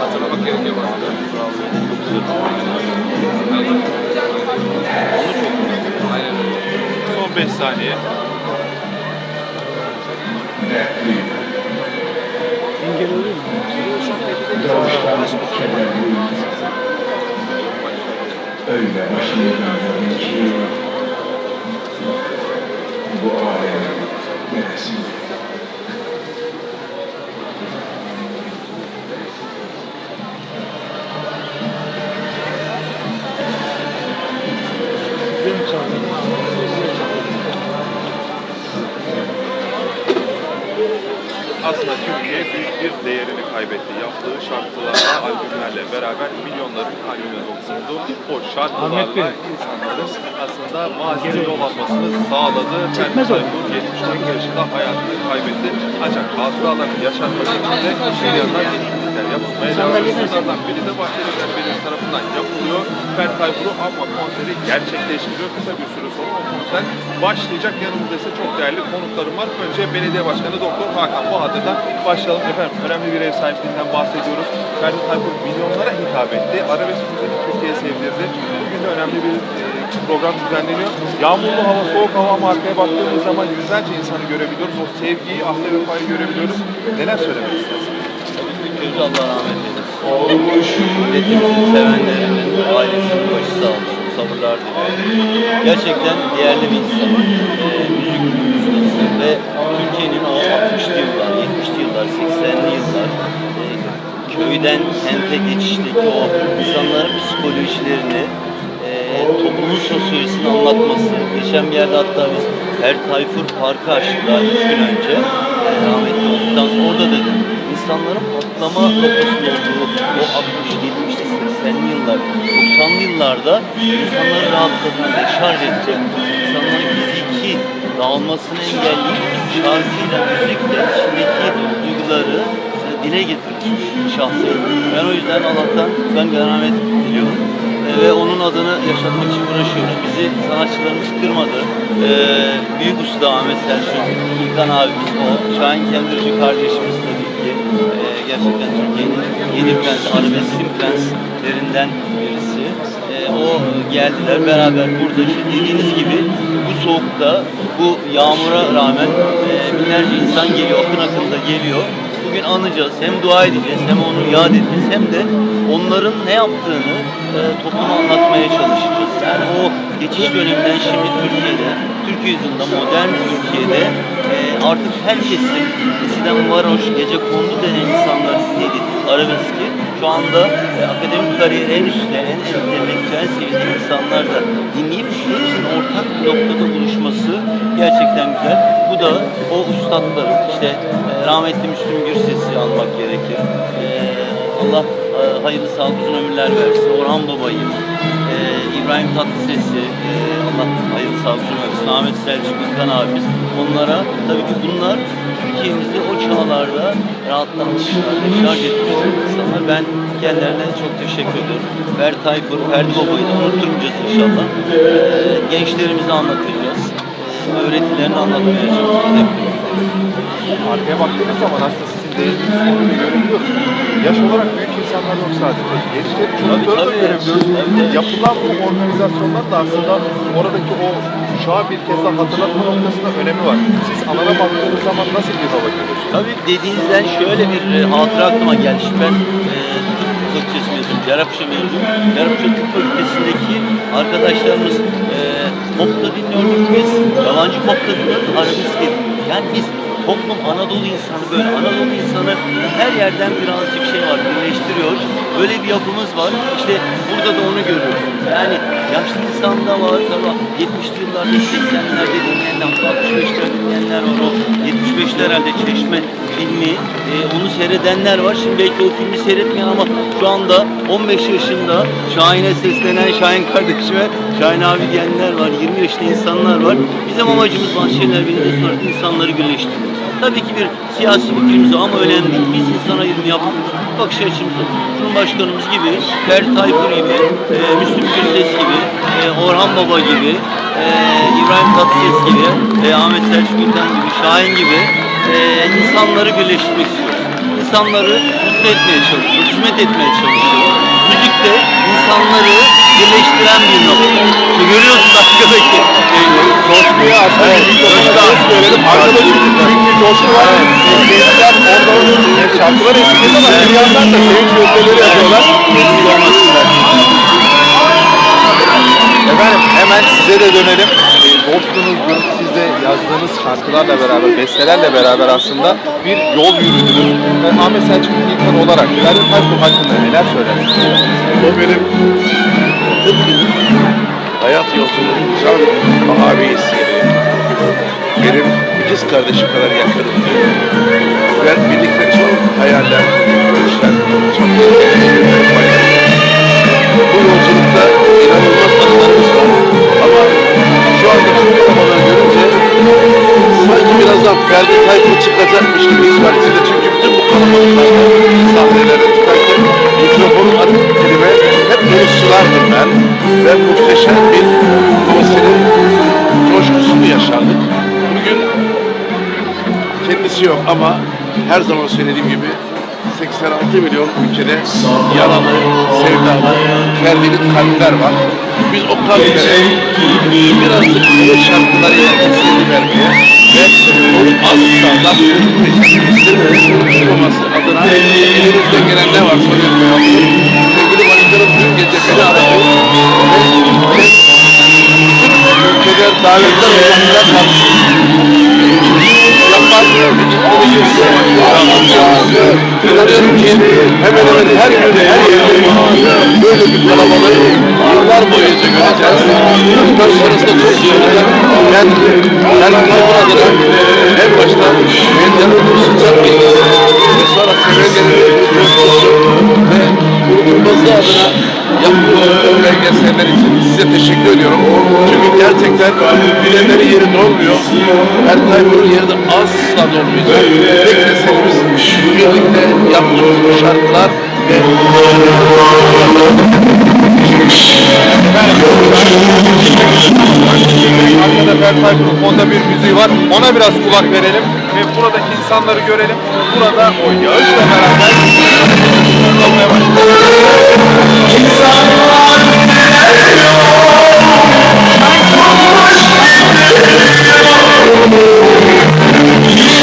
Hatırlamak gerekiyor bazen. Aynen öyle. Son 5 saniye. Öyle başlayacağım ki bu Aslında Türkiye büyük bir değerini kaybetti. Yaptığı şarkılarla, albümlerle beraber milyonların kalbine dokundu. O şarkılarla insanların aslında mazide yol almasını sağladı. Ferdi Tayfur 74 yaşında hayatını kaybetti. Ancak hatıralarını yaşatmak için de bir yandan etkinlikler yapılmaya devam ediyor. Biri de Bahçeli Belediyesi tarafından yapılıyor. Ferdi Tayfur'u ama konseri gerçekleştiriyor. Kısa bir süre sonra o konser başlayacak. Yanımızda ise çok değerli konuklarım var. Önce Belediye Başkanı Doktor Hakan Bahadır'dan başlayalım. Efendim önemli bir ev sahipliğinden bahsediyoruz. Ferdi Tayfur milyonlara hitap etti. Arabesk müziği Türkiye'ye sevdirdi. Bugün de önemli bir e, program düzenleniyor. Yağmurlu hava, soğuk hava ama arkaya baktığımız zaman yüzlerce insanı görebiliyoruz. O sevgiyi, ahde vefayı görebiliyoruz. Neler söylemek istersiniz? Gözü Allah rahmet eylesin. Milletimizin sevenlerinin ailesinin başı sağ. Sabırlar diliyorum. Gerçekten değerli bir insan. Ee, müzik ustası ve Türkiye'nin o 60'lı yıllar, 70'li yıllar, 80'li yıllar e, köyden kente geçişteki o insanların psikolojilerini e, toplumun sosyolojisini anlatması. Geçen bir yerde hatta biz Her Tayfur Parkı açtık daha üç gün önce. E, rahmetli olduktan sonra orada dedim. İnsanların patlama noktasında olduğu o 60'lı, 70'li, 80'li yıllar, 90'lı yıllarda insanları rahatlatıcı, deşarj etti. İnsanların fiziki dağılmasını engelleyip şarkıyla, müzikle içindeki duyguları dile getirmiş şahsı. Ben o yüzden Allah'tan ben rahmet diliyorum. E, ve onun adını yaşatmak için uğraşıyoruz. Bizi sanatçılarımız kırmadı. E, büyük usta Ahmet Selçuk, İlkan abimiz o, Şahin Kendirci kardeşimiz tabii E, gerçekten Türkiye'nin yeni prens, arabeskin prenslerinden birisi. E, o geldiler beraber burada işte dediğiniz gibi bu soğukta, bu yağmura rağmen e, binlerce insan geliyor, akın akın da geliyor bugün anacağız. Hem dua edeceğiz, hem onu yad edeceğiz, hem de onların ne yaptığını e, topluma anlatmaya çalışacağız. Yani o geçiş döneminden şimdi Türkiye'de, Türkiye yüzünde, modern Türkiye'de e, artık herkesin eskiden varoş, gece kondu denen insanların dinlediği arabeski şu anda e, akademik kariyeri en üstte, en entelektüel seviyede insanlar da dinleyip hepsinin ortak noktada buluşması gerçekten güzel. Bu da o ustadların işte e, rahmetli Müslüm Gürses'i almak gerekir. E, Allah e, hayırlı sağlık uzun ömürler versin. Orhan Baba'yı, İbrahim Tatlıses'i, e, Allah uzun ömür versin. Ahmet Selçuk İlkan abimiz. Onlara tabii ki bunlar Türkiye'mizi o çağlarda rahatlatmışlar, şarj etmişler insanlar. Ben kendilerine çok teşekkür ediyorum. Fer Tayfur, Ferdi Baba'yı da unutturmayacağız inşallah. E, gençlerimize anlatacağız. E, öğretilerini anlatmaya çalışacağız. Arkaya baktığımız zaman aslında. Yaş olarak büyük insanlar yok sadece. Gençleri, çocukları da görebiliyoruz. Yapılan bu organizasyonlar da aslında oradaki o kuşağı bir kez daha hatırlatma noktasında önemi var. Siz Anar'a baktığınız zaman nasıl bir baba görüyorsunuz? Tabii dediğinizden şöyle bir e, hatıra aklıma geldi. Şimdi ben e, fakültesi mezunuyum, Cerrahpaşa mezunuyum. Cerrahpaşa tıp fakültesindeki arkadaşlarımız e, popta dinliyorduk biz. Yabancı popta dinliyorduk, arabesk. Yani biz toplum Anadolu insanı böyle. Anadolu insanı her yerden birazcık şey var, birleştiriyor. Böyle bir yapımız var. İşte burada da onu görüyoruz. Yani yaşlı insan da var. Tabii 70'li yıllarda, 80'lerde dinleyenler, 65'lerde dinleyenler var. 75'ler herhalde Çeşme filmi. e, onu seyredenler var. Şimdi belki o filmi seyretmeyen ama şu anda 15 yaşında Şahin'e seslenen Şahin kardeşime Şahin abi diyenler var. 20 yaşında insanlar var. Bizim amacımız Bahçeliler Belediyesi olarak insanları birleştirmek. Tabii ki bir siyasi fikrimiz ama önemli değil. Biz insan ayrımı yapmıyoruz. Bakış açımızı Cumhurbaşkanımız gibi, Ferdi Tayfur gibi, e, Müslüm Gürses gibi, e, Orhan Baba gibi, e, İbrahim Tatlıses gibi, e, Ahmet Selçuk İlten gibi, Şahin gibi e, insanları birleştirmek istiyoruz. İnsanları mutlu etmeye çalışıyoruz, hizmet etmeye çalışıyoruz. Müzik de insanları birleştiren bir nokta. Görüyorsunuz arkadaki. Coşkuya aslında evet, coşku verelim. Arkadaşımız büyük bir coşku var. Seyirciler onların şarkılar ama bir yandan da sevinç gösterileri yapıyorlar. Hemen size de dönelim. Ee, dostunuzdur. Siz de yazdığınız şarkılarla beraber, bestelerle beraber aslında bir yol yürüdünüz. Ve Ahmet Selçuk İlkan olarak Ferdi Tayfur hakkında neler söylersiniz? O benim hayat yolculuğumuzun abisiydi. Benim ikiz kardeşim kadar yakınımdı. Ve birlikte çok hayaller, görüşler, çok şu görünce sanki birazdan Ferdi Tayfur çıkacakmış gibi içinde. Çünkü bütün bu kalabalıklarda sahnelerde çıkarken mikrofonun arka kelime hep böyle sulardım ben. Ve muhteşem bir konserin coşkusunu yaşadık. Bugün kendisi yok ama her zaman söylediğim gibi 86 milyon ülkede yaralı, sevdalı, Ferdi'nin kalpler var. Biz o kalplere birazcık bu şarkılarıyla kesildi vermeye ve onu asla olması adına elimizde gelen ne varsa yapmaya Sevgili başkanım dün gece beni aradı ve ülkede davetler olmakla kalktı yapar. İnanıyorum ki hemen hemen her gün her yerde böyle bir kalabalık yıllar boyunca göreceğiz. Bundan sonrasında çok güzel. Ben ben Tayfur adına en başta medyanın sıcak bir ve sonra coşkusu ve unutulmazlığı adına yaptığım belgeseller için size teşekkür ediyorum. Çünkü gerçekten bilenlerin yeri dolmuyor. Her Tayfur'un yeri de asla dolmayacak. Tek meselemiz birlikte yaptığımız şarkılar ve Arkada Fertayful fonda bir müziği var. Ona biraz kulak verelim ve buradaki insanları görelim. Burada o yağışla beraber olmaya başlıyor. İnsanlar eriyor. Kurmuş eriyor.